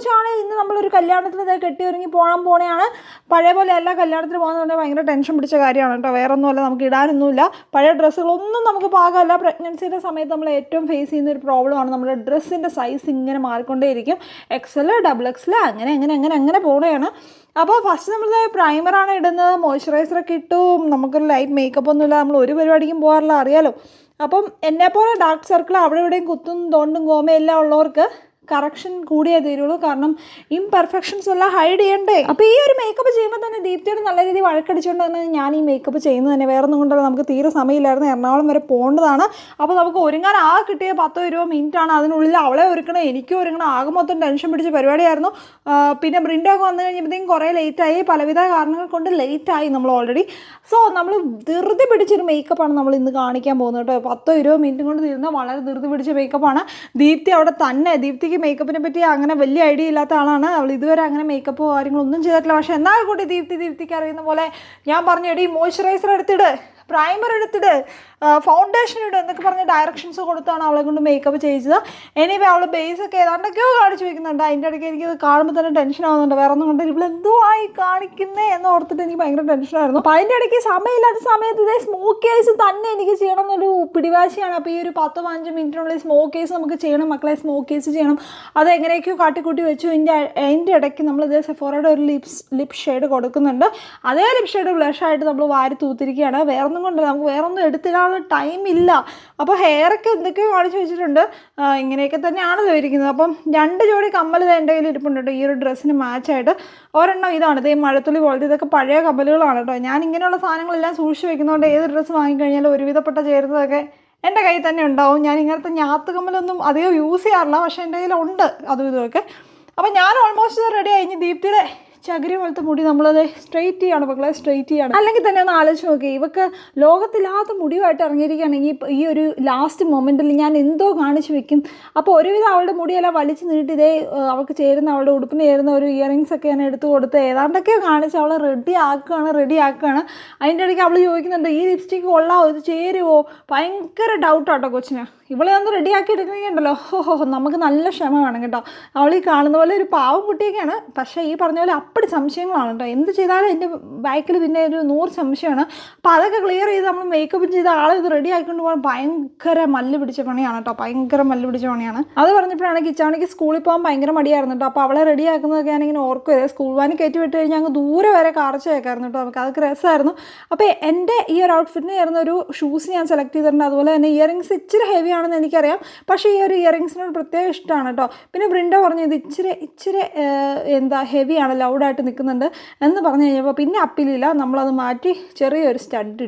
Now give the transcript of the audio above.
കുറിച്ചാണ് ഇന്ന് നമ്മളൊരു കല്യാണത്തിന് കെട്ടി ഒരുങ്ങി പോകാൻ പോണെയാണ്. പഴയ പോലെ എല്ലാ കല്യാണത്തിന് പോകുന്നതുകൊണ്ട് ഭയങ്കര ടെൻഷൻ പിടിച്ച കാര്യമാണ് കേട്ടോ. വേറെ ഒന്നുമല്ല നമുക്ക് ഇടാനൊന്നുമില്ല. പഴയ ഡ്രസ്സുകളൊന്നും നമുക്ക് പാകമല്ല. പ്രഗ്നൻസിയുടെ സമയത്ത് നമ്മൾ ഏറ്റവും ഫേസ് ചെയ്യുന്ന ഒരു പ്രോബ്ലമാണ് നമ്മുടെ ഡ്രസ്സിന്റെ സൈസ് ഇങ്ങനെ മാറിക്കൊണ്ടേയിരിക്കും. എക്സൽ ഡബിൾ എക്സൽ അങ്ങനെ അങ്ങനെ അങ്ങനെ അങ്ങനെ പോവുകയാണ് അപ്പോൾ ഫസ്റ്റ് നമ്മൾ പ്രൈമറാണ് ഇടുന്നത്. മോയ്സ്ചറൈസറൊക്കെ ഇട്ടു. നമുക്കൊരു ലൈറ്റ് മേക്കപ്പ് ഒന്നുമില്ല. നമ്മൾ ഒരു പരിപാടിക്കും പോകാറില്ല അറിയാലോ. അപ്പം എന്നെപ്പോലെ ഡാർക്ക് സർക്കിൾ അവിടെ ഇവിടെയും കുത്തും തോണ്ടും ഗോമയും എല്ലാം ഉള്ളവർക്ക് കറക്ഷൻ കൂടിയേ തീരുള്ളൂ. കാരണം ഇംപെർഫെക്ഷൻസ് എല്ലാം ഹൈഡ് ചെയ്യണ്ടേ? അപ്പോൾ ഈ ഒരു മേക്കപ്പ് ചെയ്യുമ്പോൾ തന്നെ നല്ല രീതിയിൽ വഴക്കടിച്ചുകൊണ്ട് തന്നെ ഞാൻ ഈ മേക്കപ്പ് ചെയ്യുന്നത് തന്നെ. വേറെ ഒന്നും കൊണ്ടല്ല നമുക്ക് തീരെ സമയമില്ലായിരുന്നു. എറണാകുളം വരെ പോകേണ്ടതാണ്. അപ്പോൾ നമുക്ക് ഒരുങ്ങാൻ ആ കിട്ടിയ പത്തോ ഇരുപതോ മിനിറ്റാണ് അതിനുള്ളിൽ അവളെ ഒരുക്കണം. എനിക്കും ഒരുങ്ങണം. ആകെ മൊത്തം ടെൻഷൻ പിടിച്ച പരിപാടിയായിരുന്നു. പിന്നെ ബ്രിൻഡൊക്കെ വന്നു കഴിഞ്ഞപ്പോഴത്തേക്കും കുറേ ലേറ്റായി പലവിധ കാരണങ്ങൾ കൊണ്ട് ലേറ്റായി നമ്മൾ ഓൾറെഡി സോ നമ്മൾ ധൃതി പിടിച്ചൊരു മേക്കപ്പാണ് നമ്മൾ ഇന്ന് കാണിക്കാൻ പോകുന്നത് കേട്ടോ. പത്തോ ഇരുപത് മിനിറ്റ് കൊണ്ട് തീരുന്ന വളരെ ധൃതി പിടിച്ച മേക്കപ്പാണ് ദീപ്തി അവിടെ തന്നെ. ദീപ്തിക്ക് മേക്കപ്പിനെ പറ്റി അങ്ങനെ വലിയ ഐഡിയ ഇല്ലാത്ത ആളാണ്. അവൾ ഇതുവരെ അങ്ങനെ മേക്കപ്പോ കാര്യങ്ങളൊന്നും ചെയ്തിട്ടില്ല. പക്ഷേ എന്നാൽ കൂടി ദീപ്തി അറിയുന്ന പോലെ ഞാൻ പറഞ്ഞു എടി മോയ്സ്ചറൈസർ എടുത്തിട്. പ്രൈമർ എടുത്തിട്ട് ഫൗണ്ടേഷൻ ഇടും എന്നൊക്കെ പറഞ്ഞ ഡയറക്ഷൻസ് കൊടുത്താണ് അവളെ കൊണ്ട് മേക്കപ്പ് ചെയ്യിച്ചത്. എനിവേ അവൾ ബേസ് ഒക്കെ ഏതാണ്ടൊക്കെയോ കാണിച്ചു വെക്കുന്നുണ്ട്. അതിന്റെ ഇടയ്ക്ക് എനിക്ക് കാണുമ്പോൾ തന്നെ ടെൻഷൻ ആവുന്നുണ്ട്. വേറെ ഒന്നും കൊണ്ട് ഇവിടെ എന്തോ ആയി കാണിക്കുന്നേ എന്ന് ഓർത്തിട്ട് എനിക്ക് ഭയങ്കര ടെൻഷനായിരുന്നു അപ്പോൾ അതിന്റെ ഇടയ്ക്ക് സമയമില്ലാത്ത സമയത്ത് ഇതേ സ്മോക്ക് കേസ് തന്നെ എനിക്ക് ചെയ്യണം എന്നൊരു പിടിവാശിയാണ്. അപ്പോൾ ഈ ഒരു പത്തോ അഞ്ച് മിനിറ്റിനുള്ളിൽ സ്മോക്ക് കേസ് നമുക്ക് ചെയ്യണം. മക്കളെ സ്മോക്ക് കേസ് ചെയ്യണം. അത് എങ്ങനെയൊക്കെയോ കാട്ടിക്കൂട്ടി വെച്ചു. ഇതിന്റെ അതിന്റെ ഇടയ്ക്ക് നമ്മൾ ഇതേ സെഫോറയുടെ ഒരു ലിപ്സ് ലിപ് ഷെയ്ഡ് കൊടുക്കുന്നുണ്ട്. അതേ ലിപ് ഷെയ്ഡ് ബ്ലഷായിട്ട് നമ്മൾ വാരി തൂത്തിരിക്കുകയാണ്. വേറെ ഒന്നും കൊണ്ട് നമുക്ക് വേറെ ഒന്നും എടുത്തിടാനുള്ള ടൈം ഇല്ല. അപ്പോൾ ഹെയറൊക്കെ എന്തൊക്കെയോ കാണിച്ചു വെച്ചിട്ടുണ്ട്. ഇങ്ങനെയൊക്കെ തന്നെയാണ് ഇരിക്കുന്നത് അപ്പം രണ്ട് ജോഡി കമ്മൽ എന്റെ കയ്യിൽ ഇരിപ്പുണ്ട് ഈ ഒരു ഡ്രസ്സിന് മാച്ചായിട്ട് ഒരെണ്ണം ഇതാണ്. ഇതേ മഴത്തുള്ളി പോലത്തെ ഇതൊക്കെ പഴയ കമ്മലുകളാണ് കേട്ടോ. ഞാൻ ഇങ്ങനെയുള്ള സാധനങ്ങളെല്ലാം സൂക്ഷിച്ച് വെക്കുന്നതുകൊണ്ട് ഏത് ഡ്രസ്സ് വാങ്ങിക്കഴിഞ്ഞാലും ഒരുവിധപ്പെട്ട ചേരുന്നതൊക്കെ എന്റെ കയ്യിൽ തന്നെ ഉണ്ടാവും. ഞാൻ ഇങ്ങനത്തെ ഞാത്ത് കമ്മലൊന്നും അധികം യൂസ് ചെയ്യാറില്ല. പക്ഷേ എന്റെ കയ്യിലുണ്ട്. അതും ഇതുമൊക്കെ അപ്പം ഞാൻ ഓൾമോസ്റ്റ് റെഡി ആയി. ഇനി ദീപ്തിയുടെ ചകിരി പോലത്തെ മുടി നമ്മളത് സ്ട്രെയിറ്റ് ചെയ്യാണ് മക്കളെ സ്ട്രെയിറ്റ് ചെയ്യാണ്. അല്ലെങ്കിൽ തന്നെ ഒന്ന് ആലോചിച്ച് നോക്കി ഇവക്ക് ലോകത്തില്ലാത്ത മുടിയുമായിട്ട് ഇറങ്ങിയിരിക്കുകയാണെങ്കിൽ ഈ ഒരു ലാസ്റ്റ് മൊമെന്റിൽ ഞാൻ എന്തോ കാണിച്ചു വെക്കും. അപ്പോൾ ഒരുവിധം അവളുടെ മുടിയെല്ലാം വലിച്ചു നീട്ടി ഇതേ അവൾക്ക് ചേരുന്ന അവളുടെ ഉടുപ്പിന് ചേരുന്ന ഒരു ഇയറിങ്സ് ഒക്കെ ഞാൻ എടുത്തു കൊടുത്ത് ഏതാണ്ടൊക്കെ കാണിച്ച് അവളെ റെഡി ആക്കുകയാണ് റെഡി ആക്കുകയാണ്. അതിന്റെ ഇടയ്ക്ക് അവൾ ചോദിക്കുന്നുണ്ട് ഈ ലിപ്സ്റ്റിക്ക് കൊള്ളാമോ ഇത് ചേരുമോ ഭയങ്കര ഡൗട്ടാട്ടോ കൊച്ചിന്. ഇവളെ ഒന്ന് റെഡിയാക്കി എടുക്കുകയുണ്ടല്ലോ ഓഹോ നമുക്ക് നല്ല ക്ഷമ വേണം കേട്ടോ. അവൾ ഈ കാണുന്ന പോലെ ഒരു പാവം കുട്ടിയൊക്കെയാണ്. പക്ഷേ ഈ പറഞ്ഞ പോലെ അപ്പടി സംശയങ്ങളാണ് കേട്ടോ. എന്ത് ചെയ്താലും എന്റെ ബാക്കിൽ പിന്നെ ഒരു നൂറ് സംശയമാണ്. അപ്പോൾ അതൊക്കെ ക്ലിയർ ചെയ്ത് നമ്മൾ മേക്കപ്പ് ചെയ്ത് ആളെ ഇത് റെഡി ആക്കിക്കൊണ്ട് പോകാൻ ഭയങ്കര മല്ല് പിടിച്ച പണിയാണ് കേട്ടോ. ഭയങ്കര മല്ല് പിടിച്ച പണിയാണ്. അത് പറഞ്ഞപ്പോഴാണ് കിച്ചാണിക്ക് സ്കൂളിൽ പോകാൻ ഭയങ്കര മടിയായിരുന്നു കേട്ടോ. അപ്പോൾ അവളെ റെഡി ആക്കുന്നതൊക്കെ ഞാനിങ്ങനെ ഓർക്കും. ചെയ്തത് സ്കൂൾ വാനി കയറ്റി വിട്ട് കഴിഞ്ഞാൽ അങ്ങ് ദൂരെ വരെ കാർച്ച കേൾക്കായിരുന്നു കേട്ടോ. നമുക്ക് അതൊക്കെ രസമായിരുന്നു അപ്പോൾ എന്റെ ഈ ഒരു ഔട്ട്ഫിറ്റിന് ചേർന്ന ഒരു ഷൂസ് ഞാൻ സെലക്ട് ചെയ്തിട്ടുണ്ട്. അതുപോലെ തന്നെ ഇയറിങ്സ് ഇച്ചിരി ഹെവി ആണെന്ന് എനിക്കറിയാം. പക്ഷേ ഈ ഒരു ഇയറിങ്സിനോട് പ്രത്യേക ഇഷ്ടമാണ് കേട്ടോ. പിന്നെ ബ്രിൻഡ പറഞ്ഞു ഇത് ഇച്ചിരി ഇച്ചിരി എന്താ ഹെവിയാണ് ലൗഡായിട്ട് നിൽക്കുന്നുണ്ട് എന്ന് പറഞ്ഞു കഴിഞ്ഞപ്പോൾ പിന്നെ അപ്പീലില്ല നമ്മളത് മാറ്റി ചെറിയൊരു സ്റ്റഡ്